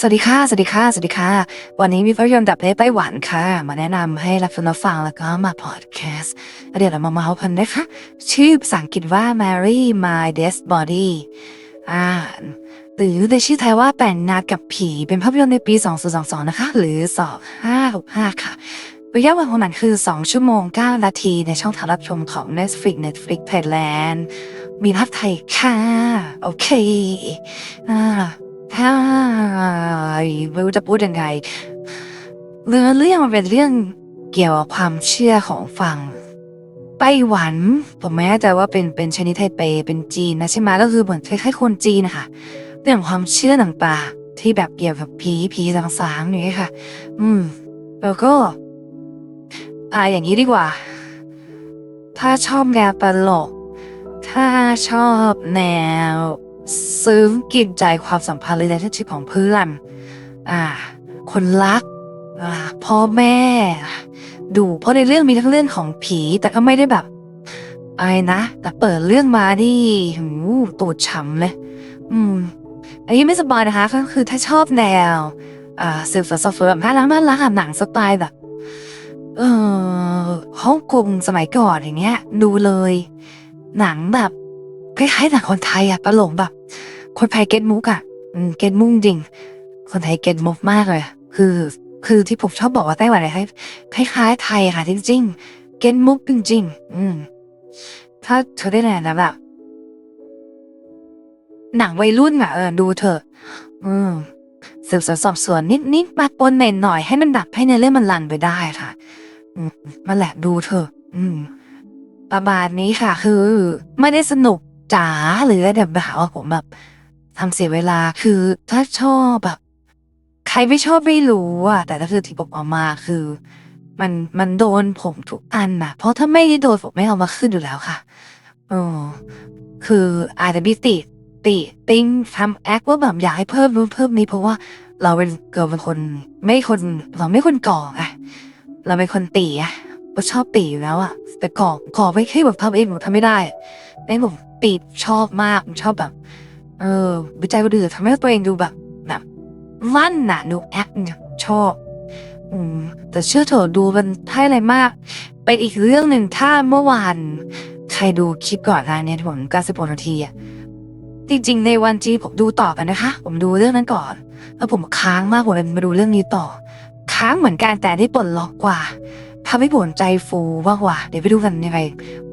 สวัสดีค่ะ สวัสดีค่ะ สวัสดีค่ะ วันนี้มีภาพยนตร์ดับเบิลไต้หวันค่ะ มาแนะนำให้รับชมรับฟังแล้วก็มาพอดแคสต์เดี๋ยวเรามาเมาส์กันนะคะ ชื่อภาษาอังกฤษว่า Mary My Dead Body อ่าหรือในชื่อไทยว่าแต่งงากับผี เป็นภาพยนตร์ในปี 2022 นะคะ หรือ 2565 ค่ะระยะเวลาของหนังคือ 2 ชั่วโมง 9 นาทีในช่องทางรับชมของ Netflix Netflix Thailand มีภาพไทยค่ะ โอเคอ่า ถ้าไม่รู้จะพูดยังไงเรื่องเรื่องมันเป็นเรื่องเกี่ยวกับความเชื่อของฝั่งไต้หวัน ผมไม่แน่ใจว่าเป็นเป็นชนิดไทเปเป็นจีนนะใช่ไหมก็คือเหมือนคล้ายๆคนจีนนะคะเรื่องความเชื่อต่างๆที่แบบเกี่ยวกับผีผีสางๆอย่างนี้ยค่ะ อืม แล้วก็ อ่าอย่างนี้ดีกว่า ถ้าชอบแนวตลก ถ้าชอบแนว ซึ้งกินใจความสัมพันธ์ relationship ของเพื่อนอ่าคนรักอ่าพ่อแม่ ดูเพราะในเรื่องมีทั้งเรื่องของผี แต่ก็ไม่ได้แบบไอะไรนะ แต่เปิดเรื่องมานี่หูตูดฉ่ำเลย อืม อันนี้ไม่สบายนะคะ ก็คือถ้าชอบแนว อ่าสืบสวนสอบสวนแบบน่ารักน่ารักหนังสไตล์แบบ เออฮ่องกงสมัยก่อนอย่างเงี้ย ดูเลย หนังแบบคล้ายๆหนังคนไทยอะตลกแบบ คนไทยเก็ตมุกอะอืมเก็ตมุกจริง คนไทยเก็ตมุกมากเลย คือ คือที่ผมชอบบอกว่าไต้หวันเนี่ยคล้ายคล้ายๆไทยค่ะจริง ๆ เก็ตมุกจริงๆอืมถ้าเธอได้แนนะแบบหนังวัยรุ่นอะเออดูเถอะ อืมสืบสวนสอบสวนนิดๆมาปนหน่อยๆให้มันดับให้ในเรื่องมันลันไปได้ค่ะอืมมันแหละดูเถอะ อืม ประมาณนี้ค่ะ คือ ไม่ได้สนุกจ๋าหรืออะไรแบบหาว่าผมแบบ ทำเสียเวลาคือถ้าชอบแบบ ใครไม่ชอบไม่รู้อะแต่ถ้าคือที่ผมเอามาคือ มันมันโดนผมทุกอันนะเพราะถ้าไม่ได้โดนผมไม่เอามาขึ้นอยู่แล้วค่ะเออคืออาจจะมีติติติงทำแอคว่าแบบอยากให้เพิ่มนู้นเพิ่มนี้เพราะว่าเราเป็นเกิดเป็นคน ไม่คนเราไม่คนก่ออะเราเป็นคนตีอะก็ชอบตีอยู่แล้วอะแต่ก่อก่อไม่เคยแบบทำเองผมทำไม่ได้ไอ้ผมตีชอบมากผมชอบแบบ เออวิจัยคนอื่นทำให้ตัวเองดูแบบแบบลั่นน่ะดูแอคเนี่ยชอบอืมแต่เชื่อเถอะดูมันไท่อะไรมาก เป็นอีกเรื่องหนึ่งถ้าเมื่อวานใครดูคลิปก่อนหน้านี้ที่ผมการสิบหกนาทีอะจริงๆ ในวันที่ผมดูต่อกันนะคะ ผมดูเรื่องนั้นก่อน แล้วผมค้างมากผมเลยมาดูเรื่องนี้ต่อ ค้างเหมือนกันแต่ได้ปลดล็อกกว่า ทำให้ผมใจฟูมากว่าเดี๋ยวไปดูกันยังไง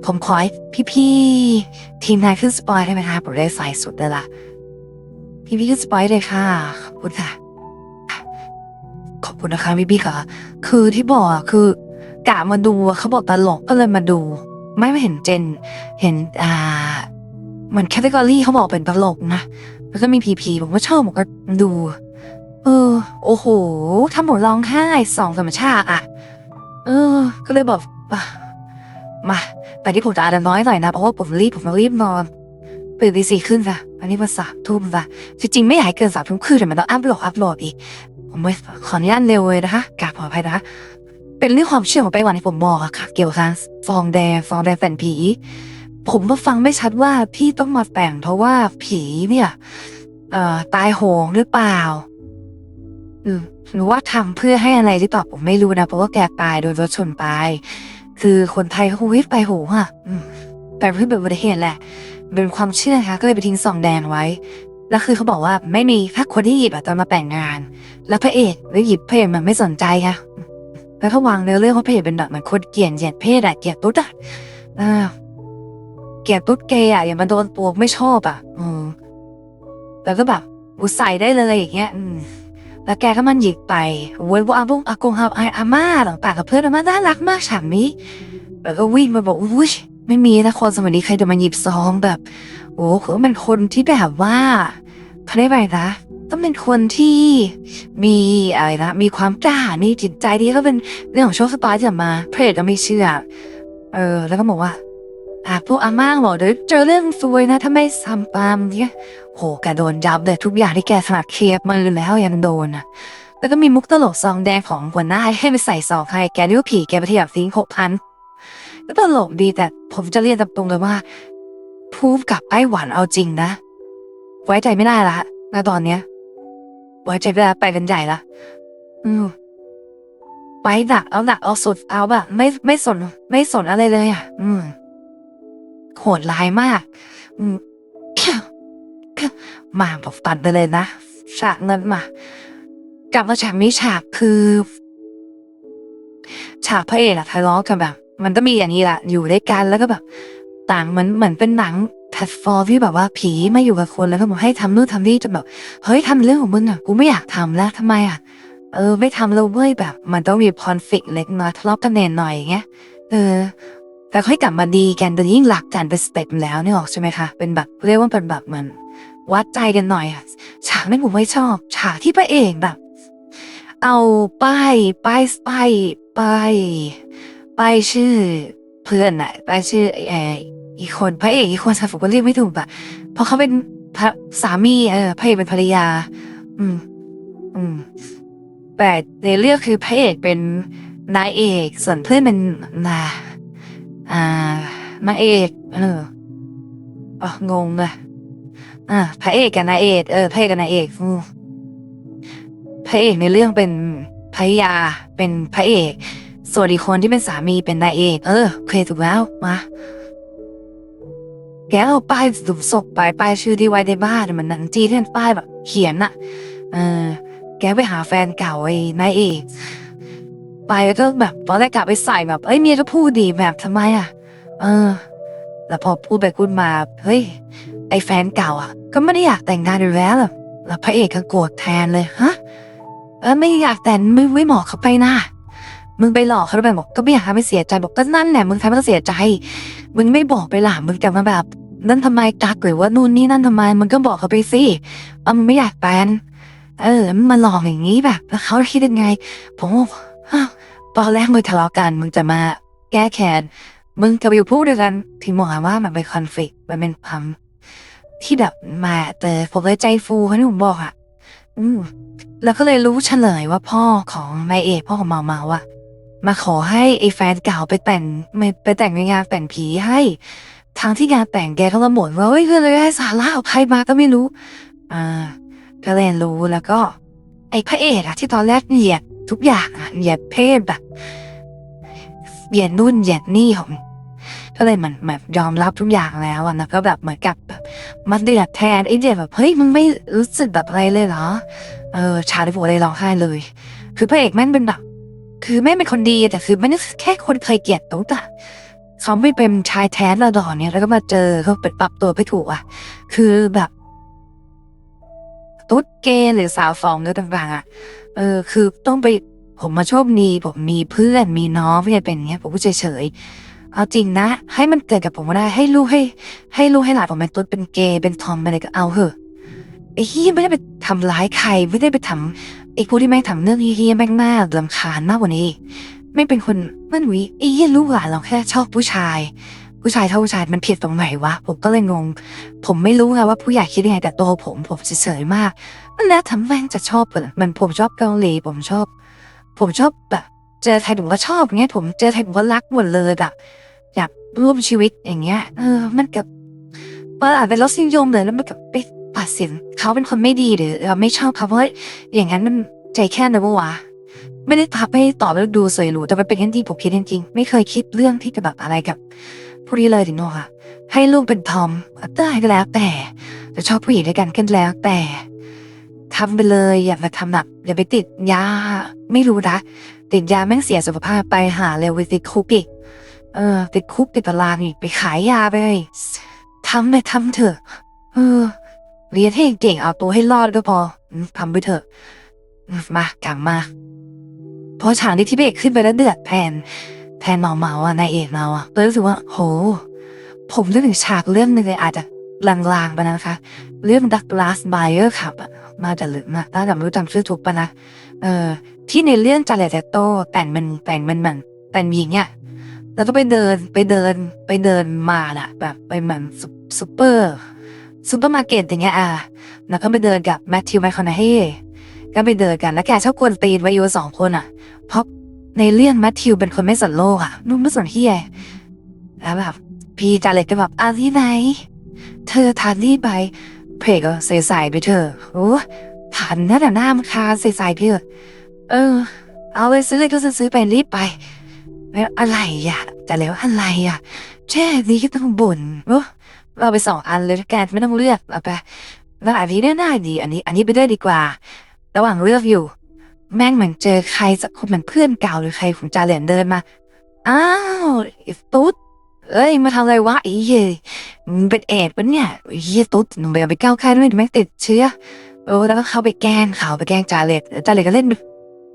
ผมขอให้พี่ๆทีมงานขึ้นสปอยได้ไหมคะผมได้ใส่สุดเลยล่ะ พี่ๆขึ้นสปอยเลยค่ะ ขอบคุณค่ะ ขอบคุณนะคะพี่พี่ๆค่ะ คือที่บอกคือกะมาดูเขาบอกตลกก็เลยมาดู ไม่ม่เห็นเจน เห็นอ่าเหมือนแคตตากรีเขาบอกเป็นตลกนะแล้วก็มีพีพีผมก็ชอบผมก็ดู เออ โอ้โหทำผมร้องไห้สองสามชาติอะ เออ ก็เลยบอกอะมาแต่ที่ผมจะอ่านน้อยหน่อยนะ เพราะว่าผมรีบผมรีบนอนตื่นตีสี่ขึ้นค่ะอันนี้มันสามทุ่มค่ะจริงๆไม่อยากให้เกินสามทุ่มครึ่งแต่มันต้องอัพโหลดอัพโหลดอีก ผมไม่ขออนุญาตเร็วเลยนะคะกราบขออภัยนะคะเป็นเรื่องความเชื่อของไต้หวันที่ผมบอกอะค่ะ เกี่ยวกับฟองแดงฟองแดงแฝงผี ผมมาฟังไม่ชัดว่าพี่ต้องมาแต่งเพราะว่าผีเนี่ย เอ่อตายโหงหรือเปล่า อืม หรือว่าทำเพื่อให้อะไรที่ตอบผมไม่รู้นะเพราะว่าแกตายโดยรถชนไป คือคนไทยเขาคงวิทย์ไปโหงอะแต่เพื่อเป็นอุบัติเหตุแหละ เป็นความเชื่อนะคะก็เลยไปทิ้งซองแดงไว้ แล้วคือเขาบอกว่าไม่มีถ้าคนที่หยิบอะตอนมาแต่งงาน แล้วพระเอกแล้วหยิบพระเอกมันไม่สนใจค่ะแล้วเขาวางเนื้อเรื่องว่าพระเอกเป็นแบบเหมือนคนเกลียดเหยียดเพศอะเกลียดตุ๊ดอะอ่าเกลียดตุ๊ดเกย์อะอย่ามาโดนปวกไม่ชอบอะอืมแล้วก็แบบอุใส่ได้เลยอย่างเงี้ย อืม แล้วแกก็มันหยิกไปโวยว่าอาบุงอากงอาไออาม่าต่างๆกับเพื่อนอาม่าน่ารักมากฉากนี้แล้วก็วิ่งมาบอกอุ้ยไม่มีนะคนสมัยนี้ใครจะมาหยิบซองแบบ โอ้คือเป็นคนที่แบบว่าเขาได้ไปนะต้องเป็นคนที่มีอะไรนะมีความกล้ามีจิตใจที่ก็เป็นเรื่องของโชคชะตาที่จะมาเพจก็ไม่เชื่อ เออ แล้วก็บอกว่า อะพวกอาม่าบอกเดี๋ยเจอเรื่องซวยนะถ้าไม่ทำตามเนี่ยโหแกโดนยับเลยทุกอย่างที่แกถนัดเคลียบมือแล้วยังโดนอะแล้วก็มีมุกตลกซองแดงของหัวหน้าให้ไปใส่ซองให้แกนึกว่าผีแกไปเที่ยวทิ้งหกพันก็ตลกดีแต่ผมจะเรียนตรงๆเลยว่าพูดกับไอ้หวานเอาจริงนะ ไว้ใจไม่ได้ละณตอนเนี้ย ไว้ใจเวลาไปกันใหญ่ละอืมไปดักเอาดักเอาสุดเอาแบบไม่ไม่สน ไม่สนอะไรเลยอะ อืม โหดร้ายมากมาบอกตัดไปเลยนะฉากนั้นมากลับมาฉากนี้ฉากคือ ฉากพระเอกอะทะเลาะกันแบบ มันก็มีอย่างนี้แหละอยู่ด้วยกันแล้วก็แบบ ต่างเหมือนเหมือนเป็นหนังแพลตฟอร์มที่แบบว่าผีมาอยู่กับคนแล้วก็บอกให้ทำนู่นทำนี่จนแบบเฮ้ยทำเรื่องของมึงอะกูไม่อยากทำแล้วทำไมอะเออไม่ทำแล้วเว้ยแบบ มันต้องมีคอนฟ lict เล็กน้อยทะเลาะกันแน่หน่อยอย่างเงี้ยเออ แต่ค่อยกลับมาดีกันโดยยิ่งหลักกันเป็นสเต็ปแล้วนี่ออกใช่ไหมคะเป็นแบบเรียกว่าเป็นแบบเหมือนวัดใจกันหน่อยอะฉากนั้นผมไม่ชอบ ฉากที่พระเอกแบบ เอาป้ายป้ายป้ายป้ายป้ายชื่อเพื่อนอะป้ายชื่อไอ้อีกคนพระเอกอีกคนฉันผมก็เรียกไม่ถูกอะเพราะเขาเป็นพระสามีเออพระเอกเป็นภรรยา อืม อืมแต่ในเรื่องคือพระเอกเป็นนายเอก ส่วนเพื่อนเป็นนา อ่านายเอกเอออ๋องงเลยอ่าพระเอกกับนายเอกเออพระเอกกับนายเอกพระเอกในเรื่องเป็นภรรยาเป็นพระเอก ส่วนอีกคนที่เป็นสามีเป็นนายเอกเออเคยถูกแล้วมาแกเอาป้ายสุบศพไปป้ายชื่อที่ไว้ในบ้านมันหนังจีนที่เป็นป้ายแบบ เขียนอะเออ แกไปหาแฟนเก่าไอ้นายเอก ไปแล้วก็แบบตอนแรกกลับไปใส่แบบเอ้ยเมียก็พูดดีแบบทำไมอะเออ แล้วพอพูดไปพูดมาเฮ้ยไอแฟนเก่าอะ ก็ไม่ได้อยากแต่งงานอยู่แล้วอะแล้วพระเอกก็โกรธแทนเลยฮะเออไม่อยากแต่งไม่ไม่เหมาะเขาไปนะมึงไปหลอกเขาไปบบอกก็ไม่อยากทำให้เสียใจบอกก็นั่นแหละมึงทำให้เขาเสียใจ มึงไม่บอกไปหล่ะมึงจะมาแบบนั่นทำไมกักหรือว่านู่นนี่นั่นทำไมมึงก็บอกเขาไปสิว่ามึงไม่อยากแฟนเออมันมาหลอกอย่างนี้แบบแล้วเขาคิดยังไงผมว่า ตอนแรกมึงทะเลาะกันมึงจะมาแก้แค้นมึงกับอยู่พูดด้วยกันถึงบอกว่ามันเป็นคอนฟ lict มันเป็นพัมที่แบบมาแต่ผมเลยใจฟูเขาที่ผมบอกอะ อืมแล้วก็เลยรู้เฉลยว่าพ่อของนายเอกพ่อของเมาเมาอะมาขอให้ไอ้แฟนเก่าไปแต่งไปแต่งในงานแต่งผีให้ทางที่งานแต่งแกก็ละหมดว่าเฮ้ยคือเลยให้สาระเอาใครมาก็ไม่รู้ อ่าก็เลยนรู้แล้วก็ ไอ้พระเอกอะที่ตอนแรกเหยียด ทุกอย่างอะเหยียดเพศแบบเหยียดนู่นเหยียดนี่ของก็เลยมันแบบยอมรับทุกอย่างแล้วอะนะก็แบบเหมือนกับแบบมันเดือดแทนไอ้เดียแบบเฮ้ยมึงไม่รู้สึกแบบอะไรเลยเหรอ เออ ชาลิโบเลยร้องไห้เลย คือพระเอกแม่งเป็นแบบคือแม่เป็นคนดีแต่คือไม่ได้แค่คนเคยเกลียดตุ๊ดอะเขาไม่เป็นชายแท้ระดอนเนี่ยแล้วก็มาเจอเขาเป็นปรับตัวไม่ถูกอะ คือแบบ ตุ๊ดเกย์หรือสาวฟองหรือต่างๆอะเออคือต้องไปผมมาโชคดีผมมีเพื่อนมีน้องที่เป็นเงี้ยผมก็เฉยๆเอาจริงนะ ให้มันเกิดกับผมก็ได้ให้ลูกให้ ให้ลูกให้หลานผมเป็นตุ๊ดเป็นเกย์เป็นทอมเป็นอะไรก็เอาเถอะไอ้เฮียไม่ได้ไปทำร้ายใครไม่ได้ไปทำไอ้พวกที่แม่งทำเรื่องเฮียแม่งน่าลำคาญมากกว่านี้ ไม่เป็นคนมันวิไอ้เฮียลูกหลานเราแค่ชอบผู้ชาย ผู้ชายเท่าผู้ชายมันผิดตรงไหนวะ ผมก็เลยงง ผมไม่รู้ไงว่าผู้ใหญ่คิดยังไงแต่ตัวผม ผมเฉยๆมาก มันแล้วทำแม่งจะชอบเหรอมันผมชอบเกาหลีผมชอบ ผมชอบแบบเจอไทยผมก็ชอบอย่างเงี้ยผมเจอไทยผมก็รักหมดเลยแบบอยากร่วมชีวิตอย่างเงี้ยเออ มันกับมันอาจเป็นรสนิยมเลยแล้วมันกับไปตัดสินเขาเป็นคนไม่ดีหรือเราไม่ชอบเขาเพราะอย่างนั้นมันใจแค่นะวะไม่ได้ทับให้ตอบแล้วดูสวยหรูแต่มันเป็นอย่างที่ผมคิดจริงๆไม่เคยคิดเรื่องที่จะแบบอะไรกับ ผู้นี้เลยถึงโนค่ะให้ลูกเป็นทอมได้ก็แล้วแต่จะชอบผู้หญิงด้วยกันก็แล้วแต่ทำไปเลยอย่ามาทำแบบอย่าไปติดยา ไม่รู้นะติดยาแม่งเสียสุขภาพไปหาเร็วไปติดคุกอีกเออ ติดคุกติดตารางอีกไปขายยาไปทำไปทำเถอะ เออเรียนให้เก่งเอาตัวให้รอดก็พอทำไปเถอะ มากลับมาพอฉากที่ที่เบกขึ้นไปแล้วเดือดแทน ทนเมาเมาอะนายเอกเราอะเลยรู้สึกว่าโห ผมนึกถึงฉากเรื่องหนึงเลยอาจจะลางๆไปนะคะ เรื่องดักลาสไบเออร์ครับอะมาจากหรือมาถ้าจำไม่รู้จำชื่อถูกปะนะเออที่ในเรื่องจาเลตโตแต่งมันแต่งมันเหมือนแต่งหญิงเนี่ยแล้วก็ไปเดินไปเดินไปเดินมาน่ะ แบบไปเหมือนซุปซุปเปอร์ซุปเปอร์มาร์เก็ตอย่างเงี้ยอะแล้วก็ไปเดินกับแมทธิวแมคคอนเฮก็ไปเดินกันแล้วแกชอบกวนตีนไว้อยู่สองคนอะเพราะ ในเรื่องแมทธิวเป็นคนไม่สนโลกอะนุ่มไม่สนเฮียแล้วแบบพี่จาเล็กก็แบบอาที่ไหน เธอทานนี่ไปเพลก็ใส่ๆไปเถอะโอ้ถขันนะแต่หน้ามันคาใส่ๆพี่เถอะเออ เอาไปซื้อเลยก็ซื้อไปรีบไปแล้วอะไรอะแต่แล้วอะไรอะแช่นี้ก็ต้องบ่นเว้เราไปสองอันเลยแกไม่ต้องเลือกเอาไปแล้วอันนี้ได้ดี อันนี้ อันนี้ไปได้ดีกว่า ระหว่างเลือกอยู่ แม่งเหมือนเจอใครสักคนเหมือนเพื่อนเก่าหรือใครของจาเหรียญเดินมา อ้าวไอ้ตุ๊ดเอ้ย มาทำอะไรวะไอ้เหี้ยมึงเป็นเอดปะเนี่ยไอ้เหี้ยตุ๊ดหนูไปก้าวใกล้ด้วยแม่งติดเชื้อโอ้แล้วก็เข้าไปแกล้งเขาไปแกล้งจาเหรียญจาเหรียญก็เล่น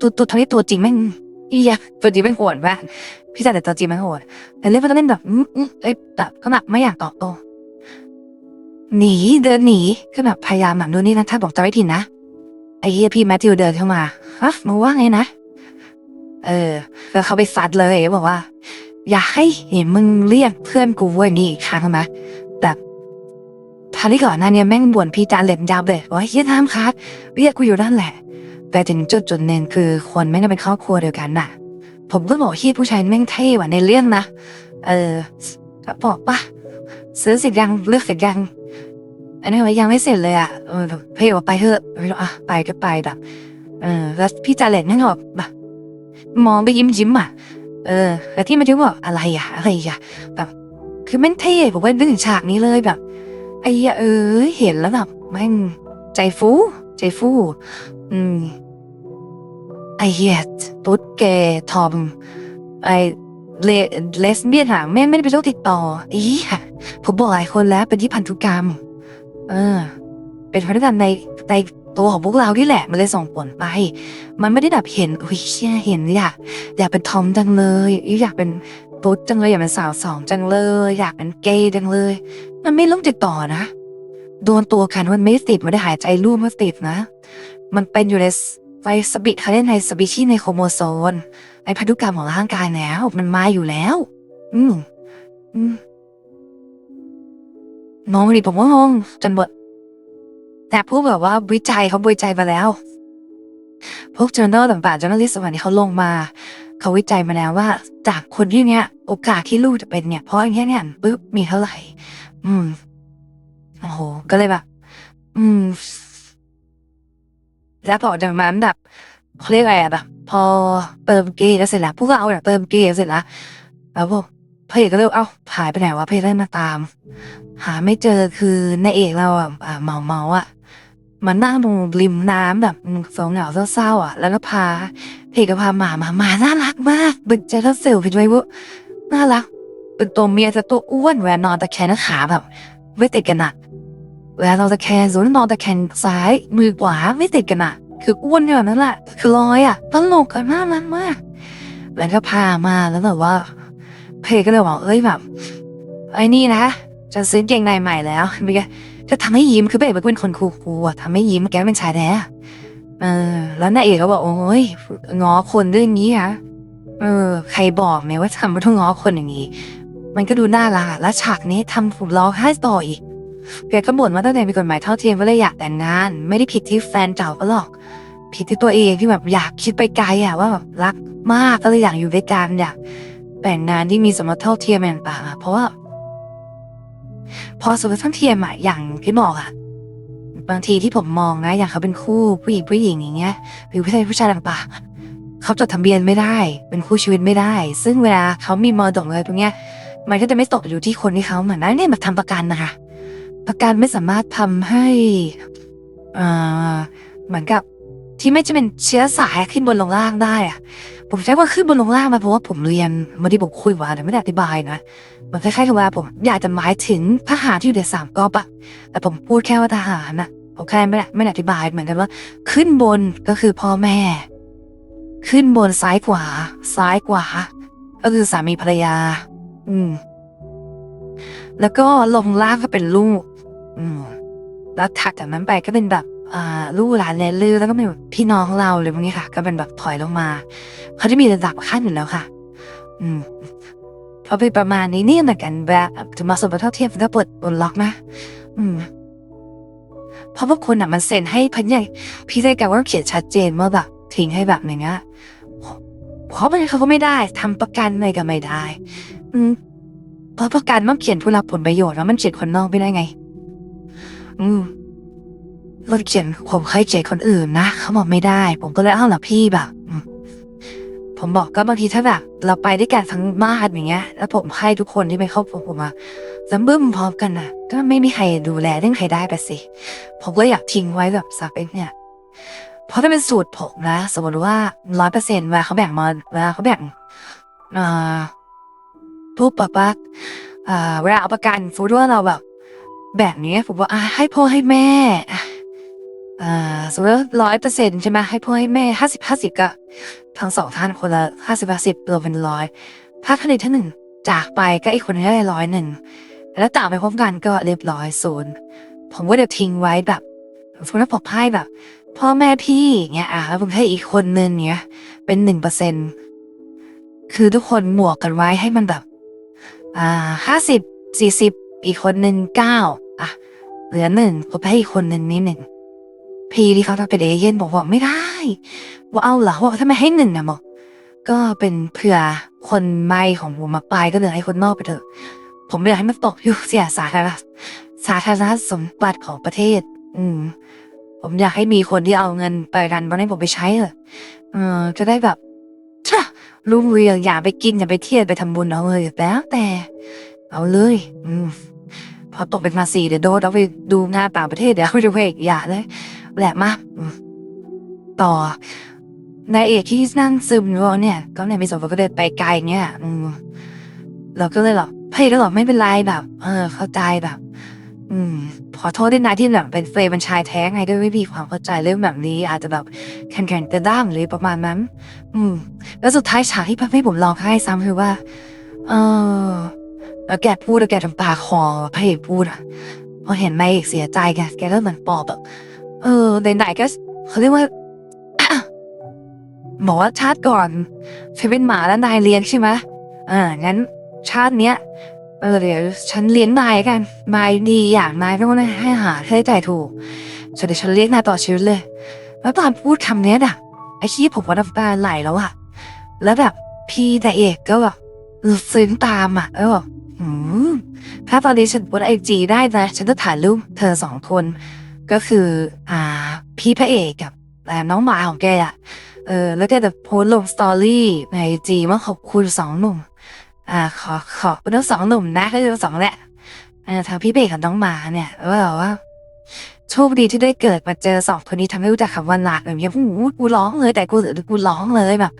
ตุ๊ดตุ๊ดทั้งที่ตัวจริงแม่งอียตัวจริงแม่งโหดมากพี่จาเหรียญตัวจริงแม่งโหดแต่เล่นมันก็เล่นแบบเอ้ยแบบก็แบบไม่อยากตอบโต้หนีเดินหนีก็แบบพยายามแบบนู่นนี่นั่นถ้าบอกจะไม่ผิดนะ ไอ้เฮียพี่แมทธิวเดินเข้ามาฮะมึงว่าไงนะ เออ แล้วเขาไปซัดเลยบอกว่า อย่าให้เห็นมึงเรียกเพื่อนกูเว้ยนี่อีกครั้งนะแบบทันที่ก่อนหน้าเนี้แม่งบ่นพี่จานเล็บยับเลยว่าเฮียน้ำคัดเรียกกูอยู่นั่นแหละ แต่ถึงจุดจุดหนึ่งคือคนแม่งเป็นครอบครัวเดียวกันน่ะ ผมก็บอกเฮียผู้ชายแม่งเท่กว่าในเรื่องนะ เออบอกปะซื้อเสร็จยังเลือกเสร็จยัง อันนี้ว่ายังไม่เสร็จเลยอะเออพี่บอกไปเถอะเอออะไปก็ไปแบบเออแล้วพี่จาเล็ตนั่งแบบแบบมองไปยิ้มยิ้มอะ เออแล้วที่มาถึงบอกอะไรอะอะไรอะแบบคือแม่งเท่ผมว่านึงฉากนี้เลยแบบไอ้เหี้ยเออเห็นแล้วแบบแม่งใจฟู ใจฟู อืม ไอ้เหี้ยตุ๊ดเกทอม ไอ้เลเลสเบี้ยนหางแม่ไม่ได้เป็นโรคติดต่อ อีค่ะผมบอกหลายคนแล้วเป็นที่พันธุกรรม เออ เป็นพันธุกรรมในในตัวของพวกเราที่แหละ มันเลยส่งผลไป มันไม่ได้แบบเห็นอุ้ยเชี่ยเห็นอยากอยากเป็นทอมจังเลยอยากเป็นตุ๊ดจังเลยอยากเป็นสาวสองจังเลย อยากเป็นเกย์จังเลย มันไม่ต้องติดต่อนะโดนตัวกันมันไม่ติดไม่ได้หายใจร่วมมันติดนะ มันเป็นอยู่ในไฟสบิเขาเรียกในสปีชีส์ในโครโมโซนในพันธุกรรมของร่างกายแล้ว มันมาอยู่แล้ว อืมอืม งงดิผมว่างงจนหมดแต่พวกแบบว่าวิจัยเขาวิจัยมาแล้ว พวก journal ต่างๆ journalist ต่างๆที่เขาลงมา เขาวิจัยมาแล้วว่า จากคนที่เนี้ย โอกาสที่ลูกจะเป็นเนี่ย เพราะอย่างเงี้ยเนี่ยปุ๊บมีเท่าไหร่ อืมโอ้โห ก็เลยแบบอืม แล้วพอจากนั้นแบบเขาเรียกอะไรอะแบบพอเติมเกย์แล้วเสร็จแล้วพวกเราเนี่ยเติมเกย์เสร็จแล้วแล้วพวก พระเอกก็เลยเอ้าหายไปไหนวะพระเอกได้มาตาม หาไม่เจอคือนายเอกเราอะเมาเมาอะมันนั่งตรงริมน้ำแบบสองเหงาเศร้าๆอะ แล้วก็พาเพกก็พาหมามาหมาน่ารักมากเป็นเจลเซลผิดไว้ว่าน่ารักเป็นตัวเมียแต่ตัวอ้วนเวลานอนตะแคงขาแบบไม่ติดกันอะเวลานอนตะแคงส่วนนอนตะแคงซ้ายมือขวาไม่ติดกันอะคืออ้วนแบบนั้นแหละคือลอยอะตลกกันมากมันมากแล้วก็พามาแล้วแบบว่า ก็เลยบอกเอ้ยแบบไอ้นี่นะจะซื้อเกงในใหม่แล้วเมื่อกี้จะทำให้ยิ้มคือเบกเป็นคนคูลๆอะทำให้ยิ้มแกเป็นชายแท้เออ แล้วนายเอกก็บอกโอ้ยง้อคนด้วยอย่างนี้ฮะเออ ใครบอกไหมว่าทำไม่ต้องง้อคนอย่างนี้ มันก็ดูน่ารักแล้วฉากนี้ทำผมร้องไห้ต่ออีกแกก็บ่นว่าตั้งแต่มีกฎหมายเท่าเทียมก็เลยอยากแต่งงาน ไม่ได้ผิดที่แฟนเก่าก็หรอก ผิดที่ตัวเองที่แบบอยากคิดไปไกลอะว่าแบบรักมากก็เลยอยากอยู่ด้วยกันอยาก แต่งงานที่มีสมรสเท่าเทียมต่างๆเพราะว่า พอสมรสเท่าเทียมอะอย่างที่บอกอะบางทีที่ผมมองนะ อย่างเขาเป็นคู่ผู้หญิงผู้หญิงอย่างเงี้ยหรือผู้ชายผู้ชายต่างๆเขาจดทะเบียนไม่ได้ เป็นคู่ชีวิตไม่ได้ ซึ่งเวลาเขามีมรดกอะไรตรงเนี้ย มันก็จะไม่ตกอยู่ที่คนที่เขาเหมือนนั้นเนี่ยมาทำประกันนะคะ ประกันไม่สามารถทำให้อ่าเหมือนกับที่ไม่จะเป็นเชื้อสายขึ้นบนลงล่างได้อะ ผมใช้ว่าขึ้นบนลงล่างมาเพราะว่าผมเรียนไมาที่ผมคุยว่าแต่ไม่ได้อธิบายนะมันคล้ายๆกับว่าผมอยากจะหมายถึงทหารที่อยู่ในสามกอบอะแต่ผมพูดแค่ว่าทหารน่ะผมแค่ไม่ได้ไม่ได้อธิบายเหมือนกันว่า ขึ้นบนก็คือพ่อแม่ ขึ้นบนซ้ายขวาซ้ายขวาก็คือสามีภรรยา อืม แล้วก็ลงล่างก็เป็นลูก อืม แล้วถัดจากนั้นไปก็เป็นแบบ อ่า ลูกหลานแลลือแล้วก็เป็นแบบพี่น้องของเราเลยพวกนี้ค่ะ ก็เป็นแบบถอยลงมา เขาจะมีระดับขั้นอยู่แล้วค่ะ อืมพอไปประมาณนี้นี่เหมือนกันแบบถึงมาสมรสเท่าเทียมก็เปิดบนล็อกนะอืมเพราะว่าคนอะมันเซ็นให้พันใหญ่พี่ได้กันว่าเขียนชัดเจนว่าแบบทิ้งให้แบบอย่างเงี้ยเพราะมันเขาก็ไม่ได้ทำประกันอะไรก็ไม่ได้ อืมเพราะประกันมันเขียนผู้รับผลประโยชน์แล้วมันเขียนคนนอกไม่ได้ไง อืมรถเขียนผมเคยเจอคนอื่นนะเขาบอกไม่ได้ ผมก็เลยเอ้าเหรอพี่แบบ ผมบอกก็บางทีถ้าแบบเราไปด้วยกันทั้งบ้านอย่างเงี้ย แล้วผมให้ทุกคนที่เป็นครอบครัวผมมาจำบึ้มพร้อมกันน่ะ ก็ไม่มีใครดูแลเรื่องใครได้ไปสิ ผมก็อยากทิ้งไว้แบบสักเอ็กเนี่ยเพราะถ้าเป็นสูตรผมนะ สมมติว่าร้อยเปอร์เซ็นต์เวลาเขาแบ่งมาเวลาเขาแบ่งอ่าผู้ปกปักอ่าเวลาเอาประกันสมมติว่าเราแบบ แบบนี้ผมว่าให้พ่อให้แม่ อ่าสมมติร้อยเปอร์เซ็นต์ใช่ไหมให้พ่อให้แม่ห้าสิบห้าสิบก็ทั้งสองท่านคนละห้าสิบห้าสิบรวมเป็นร้อยถ้าท่านใดท่านหนึ่งจากไปก็อีกคนนึงได้ร้อยหนึ่งแล้วต่างไปพร้อมกันก็เรียบร้อยศูนย์ผมก็จะทิ้งไว้แบบสมมติผมให้แบบ พ่อแม่พี่เงี้ยอะแล้วผมให้อีกคนนึงเนี้ย เป็นหนึ่งเปอร์เซ็นต์คือทุกคนหมวกกันไว้ให้มันแบบ อ่าห้าสิบสี่สิบอีกคนหนึ่งเก้าอะเหลือหนึ่งผมให้อีกคนหนึ่งนี่หนึ่ง พี่ที่เขาทำเป็นเอเย่นบอกว่าไม่ได้ ว่าเอาเหรอว่าทำไมให้หนึ่งนะบอกก็เป็นเผื่อคนไม่ของผมมาไปก็เหลือให้คนนอกไปเถอะ ผมไม่อยากให้มันตกอยู่เสียสาธารณสาธารณสมบัติของประเทศ อืม ผมอยากให้มีคนที่เอาเงินไปรันบอลให้ผมไปใช้เออเออจะได้แบบชะรุ่งเรืองอย่าไปกินอย่าไปเที่ยวไปทำบุญเอาเลยแล้วแต่ เอาเลย อืมพอตกเป็นมาสีเดี๋ยวโดนเอาไปดูงานต่างประเทศเดี๋ยวเอาไปดูเอกอย่าเลย แหลกมาต่อนายเอกที่นั่งซึมอยู่เนี่ย ก็เนี่ยมีสมบัติก็เดินไปไกลเนี่ยอืเราก็เลยหรอกพี่ก็หรอกไม่เป็นไรแบบ เออ เข้าใจแบบ อืม ขอโทษด้วยนะที่แบบเป็นเฟรย์เป็นชายแท้ไงก็ไม่มีความเข้าใจเรื่องแบบนี้ อาจจะแบบแข็งๆกระด้างหรือประมาณนั้น อืม แล้วสุดท้ายฉากที่พ่อให้ผมร้องไห้ซ้ำคือว่า เออแล้วแกพูดแล้วแกทำปากคอพระเอกพูดอะพอเห็นนายเอกเสียใจแกแกก็เหมือนปอบแบบ เออไหนๆก็เขาเรียกว่าบอกว่าชาติก่อนเคยเป็นหมาแล้วนายเลี้ยงใช่ไหมอ่างั้นชาติเนี้ยเออเดี๋ยวฉันเลี้ยงนายกันนายดีอย่างนายต้องให้หาค่าใช้จ่ายถูกส่วนเดี๋ยวฉันเลี้ยงนายต่อชีวิตเลย แล้วตอนพูดคำเนี้ยน่ะไอ้ที่ผมว่าน้ำตาไหลแล้วอะแล้วแบบพี่แต่เอกก็แบบซึ้งตามอะแล้วแบบอืมถ้าตอนนี้ฉันโพสไอจีได้นะฉันจะถ่ายรูปเธอสองคน ก็คืออ่าพี่พระเอกกับแต่น้องหมาของแกอะเออแล้วแกจะโพสลงสตอรี่ในจีว่าขอบคุณสองหนุ่ม อ่าขอขอบคุณทั้งสองหนุ่มนะก็คือสองแหละทางพี่เบกกับน้องหมาเนี่ยว่าแบบว่าโชคดีที่ได้เกิดมาเจอสองคนนี้ทำให้รู้จักคำว่ารักแบบนี้โอ้โหกูร้องเลย แต่กูกูร้องเลยแบบ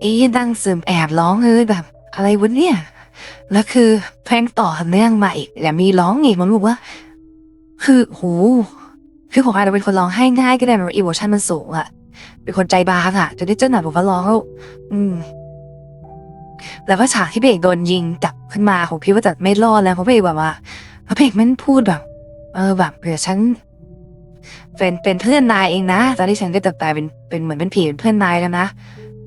ไอ้ดังซึมแอบร้องเลยแบบ อะไรวะเนี่ยแล้วคือเพลงต่อเนื่องมาอีกแต่มีร้องอีกมันบอกว่า คือโห คือผมอาจจะเป็นคนร้องให้ง่ายก็ได้แบบอีโวชันมันสูงอะเป็นคนใจบางอะจะได้เจ้าหน่อยผมว่าร้องแล้วอืม แล้วก็ฉากที่พระเอกโดนยิงกลับขึ้นมาผมพี่ว่าจะไม่รอดแล้วเพราะพระเอกแบบว่าพระเอกมันพูดแบบ เออแบบเผื่อฉันเป็นเป็นเพื่อนนายเองนะตอนที่ฉันก็จะตายเป็นเป็นเหมือนเป็นผีเป็นเพื่อนนายแล้วนะ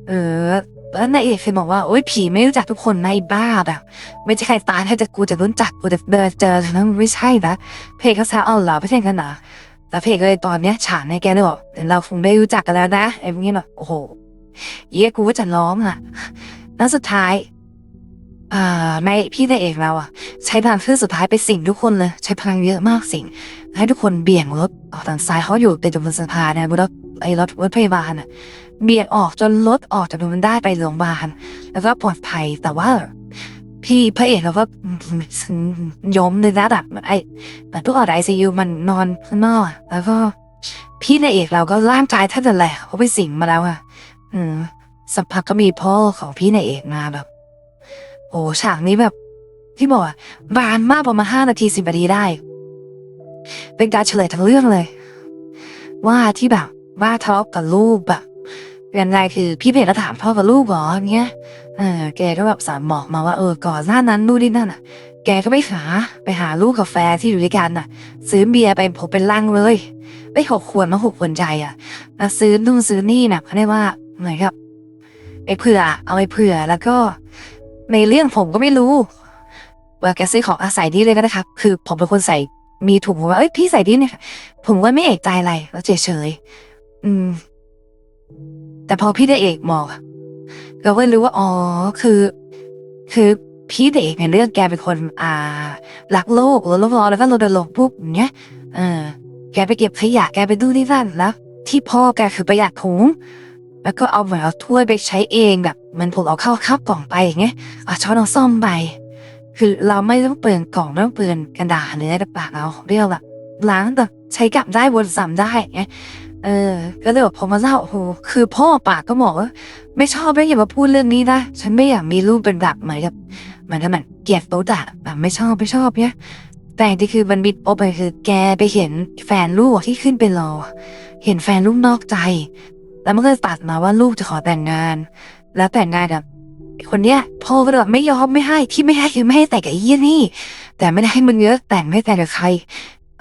เออแล้วนายเอกเคยบอกว่าโอ๊ยผีไม่รู้จักทุกคนนายบ้าแบบ ไม่ใช่ใครตายถ้าจะกูจะรู้จักกูจะเดินเจอนั้นไม่ใช่นะเพเอกเขาแซวเอาเหรอไม่ใช่กันนะ แต่เพเอกก็เลยตอนเนี้ยฉากในแกเลยบอกเดี๋ยวเราคงได้รู้จักกันแล้วนะไอ้พวกนี้แบบโอ้โหเยี่ยกูว่าจะร้องอะแล้วสุดท้ายอ่าในพี่นายเอกเราอะใช้พลังเครื่อสุดท้ายไปสิงทุกคนเลย ใช้พลังเยอะมากสิงให้ทุกคนเบี่ยงรถออกทางซ้ายเขาอยู่ติดบนสะพานนะบนรถไอ้รถรถพยาบาลอะเบี่ยงออกจนรถออกจากตรงนั้นได้ไปโรงพยาบาลแล้วก็ปลอดภัยแต่ว่า พี่พระเอกเราก็ยมในระดับไอ้แต่ทุกออกไอซียูมันนอนข้างนอกแล้วก็ พี่นายเอกเราก็ร่างกายทบจะแหลกเขาไปสิงมาแล้วอะอืมสักพักก็มีพ่อของพี่นายเอกมาแบบ โอ้ฉากนี้แบบที่บอกอะบานมากประมาณห้านาทีสิบนาทีได้ เป็นการเฉลยทั้งเรื่องเลย ว่าที่แบบว่าทะเลาะกับลูกแบบเป็นไรคือ พี่เพจก็ถามพ่อกับลูกเหรอเงี้ย เออแกก็แบบสารบอกมาว่าเออก่อนหน้านั้นนู่นนี่นั่นอะ แกก็ไปหาไปหาลูกกาแฟที่อยู่ด้วยกันน่ะ ซื้อเบียร์ไปผมเป็นลังเลยไปหกขวดมาหกขวดใจอะแล้วซื้อนู่นซื้อนี่น่ะเขาเรียกว่าเหมือนกับไปเผื่อ เอาไปเผื่อแล้วก็ ในเรื่องผมก็ไม่รู้ ว่าแกซื้อของอาศัยดีเลยก็นะครับ คือผมเป็นคนใส่มีถุงผมว่าเอ้ยพี่ใส่ดีเนี่ยผมก็ไม่เอกใจอะไร แล้วเฉยเฉยอืม แต่พอพี่ได้เอกบอก อะก็เลยรู้ว่าอ๋อคือ คือพี่เด็กในเรื่องแกเป็นคนอ่ารักโลกแล้วรอแล้วก็รณรงค์พวกอย่างเงี้ยเออแกไปเก็บขยะแกไปดูที่นั่นแล้วที่พ่อแกคือประหยัดถุงแล้วก็เอาเหมือนเอาถ้วยไปใช้เองแบบ มันผมเอาเข้าข้าวกล่องไปอย่างเงี้ยเอาช้อนเอาซ่อมไปคือเราไม่ต้องเปลืองกล่องไม่ต้องเปลืองกระดาษหรืออะไรต่างๆเอาเรียกแบบล้างแบบใช้กลับได้วนซ้ำได้อย่างเงี้ย เออ ก็เลยแบบพอมาเล่าโอ้โหคือพ่อปากก็บอกว่าไม่ชอบไม่อย่ามาพูดเรื่องนี้นะฉันไม่อยากมีลูกเป็นแบบเหมือนกับเหมือนกับมันเกลียดโต๊ดอะแบบไม่ชอบไม่ชอบเนี่ยแต่ที่คือมันบิดโอไปคือแกไปเห็นแฟนลูกที่ขึ้นไปรอ เห็นแฟนลูกนอกใจ แล้วมันก็ตัดมาว่าลูกจะขอแต่งงาน แล้วแต่งงานกับคนเนี้ยพ่อก็แบบไม่ยอมไม่ให้ที่ไม่ให้คือไม่ให้แต่งกับไอ้เหี้ยนี่ แต่ไม่ได้ให้มึงเยอะแต่งไม่แต่งกับใคร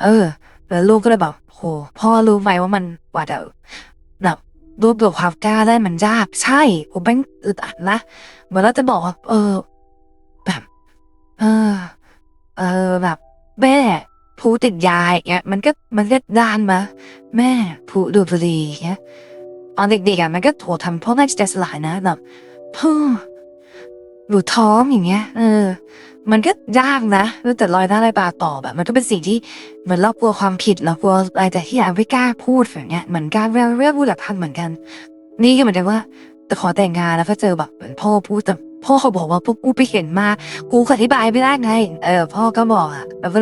เออ แล้วลูกก็เลยแบบโหพ่อรู้ไหมว่ามันว่าจะแบบรวบรวมความกล้าได้มันยาก ใช่ผมเป็นอึดอัดนะเหมือนเราจะบอกว่า เออ แบบ เออ เออแบบแม่ผู้ติดยาอย่างเงี้ยมันก็มันก็ด้านมาแม่ผู้ดูดบุหรี่อย่างเงี้ยตอนเด็กๆอะมันก็โถทำพ่อแม่ใจสลายนะแบบพ่ออยู่ท้องอย่างเงี้ยเออ มันก็ยากนะแต่รอยหน้าลอยตาต่อแบบ มันก็เป็นสิ่งที่เหมือนเรากลัวความผิดเรากลัวอะไรแต่ที่อยากไม่กล้าพูดแบบเนี้ยเหมือนการเรียกเรียกพูดแบบพันเหมือนกัน นี่ก็เหมือนกันว่าแต่ขอแต่งงานแล้วก็เจอแบบเหมือนพ่อพูดแต่พ่อเขาบอกว่าพวกกูไปเห็นมากูอธิบายไม่ได้ไงเออ พ่อก็บอกอะแบบว่า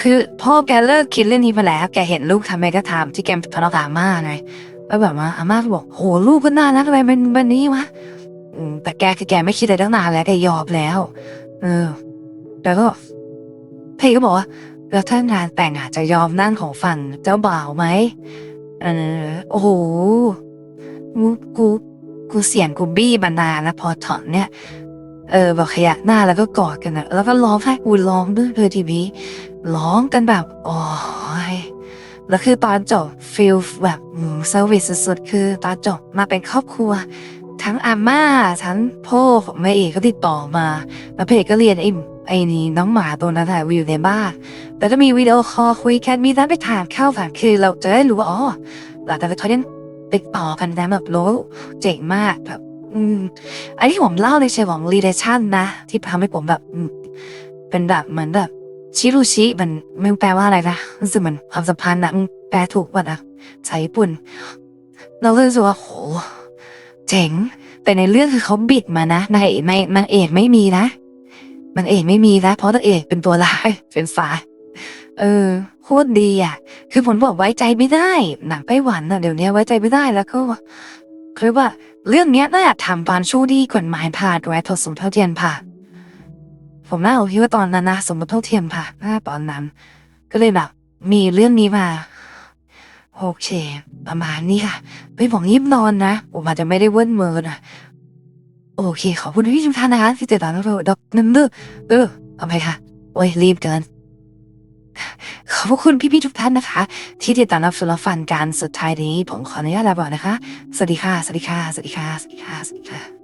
คือพ่อแกเลิกคิดเรื่องนี้ไปแล้วแกเห็นลูกทำอะไรก็ทำที่แกพนักอาม่าไงแล้วแบบว่าอาม่าบอกโหลูกก็น่ารักทำไมเป็นแบบนี้วะ อืมแต่แกคือแกไม่คิดอะไรตั้งนานแล้วแกยอมแล้ว เออแต่ก็พี่ก็บอกว่าแล้วถ้างานแต่งอาจจะยอมนั่งของฝั่งเจ้าบ่าวไหมเออโอ้โหกูกูเสียงกูบี้มานานแล้วพอถอนเนี่ย เออแบบขยะหน้าแล้วก็กอดกันนะแล้วก็ร้องไห้กูร้องด้วยเลยทีวีร้องกันแบบโอ้ยแล้วคือตอนจบฟิลแบบเซอร์วิสสุดๆคือตอนจบมาเป็นครอบครัว ทั้งอาม่าทั้งพ่อของแม่เอกก็ติดต่อมาแล้วเพเอกก็เรียนไอ้ไอ้นี่น้องหมาตัวนั้นถ่ายวิวในบ้านแต่ถ้ามีวิดีโอคอลคุยกันมีนั้นไปถามเข้าผ่านคือเราจะได้รู้ว่าอ๋อหลังจากที่เขาเล่นติดต่อกันนะแบบโลเจ๋งมากแบบอืมอันที่ผมเล่าในเชิงของ relation นะ ที่ทำให้ผมแบบเป็นแบบเหมือนแบบชิรุชิมันมันแปลว่าอะไรนะรู้สึกเหมือนความสัมพันธ์นะแปลถูกป่ะนะใช้ญี่ปุ่น เราก็รู้สึกว่าโห เจ๋ง แต่ในเรื่องคือเขาบิดมานะนายนายนางเอกไม่มีนะนางเอกไม่มีนะเพราะนางเอกเป็นตัวร้ายเป็นฝายเออโคตรดีอะ คือผมบอกไว้ใจไม่ได้หนังไต้หวันอะเดี๋ยวนี้ไว้ใจไม่ได้แล้วก็คือว่า เรื่องเนี้ยน่าจะทำปานชู้ดีกฎหมายผ่านไว้ทศสมเท่าเทียมผ่าผมน่าเอาคิดว่าตอนนั้นนะสมรสเท่าเทียมผ่านน่าตอนนั้น ก็เลยแบบมีเรื่องนี้มาโอเค ประมาณนี้ค่ะไม่บอกยิบนอนนะ ผมอาจจะไม่ได้เว้นเมินนะโอเค ขอบคุณพี่ชุมทานนะคะที่ติดตามเราดอกนันเดอร์เออเอาไปค่ะ โอ้ย รีบเกินขอบคุณพี่ๆทุกท่านนะคะ ที่ติดตามรับชมรับฟังการสุดท้ายนี้ ผมขออนุญาตลาไปก่อนนะคะ สวัสดีค่ะ สวัสดีค่ะ สวัสดีค่ะ สวัสดีค่ะสวัสดีค่ะ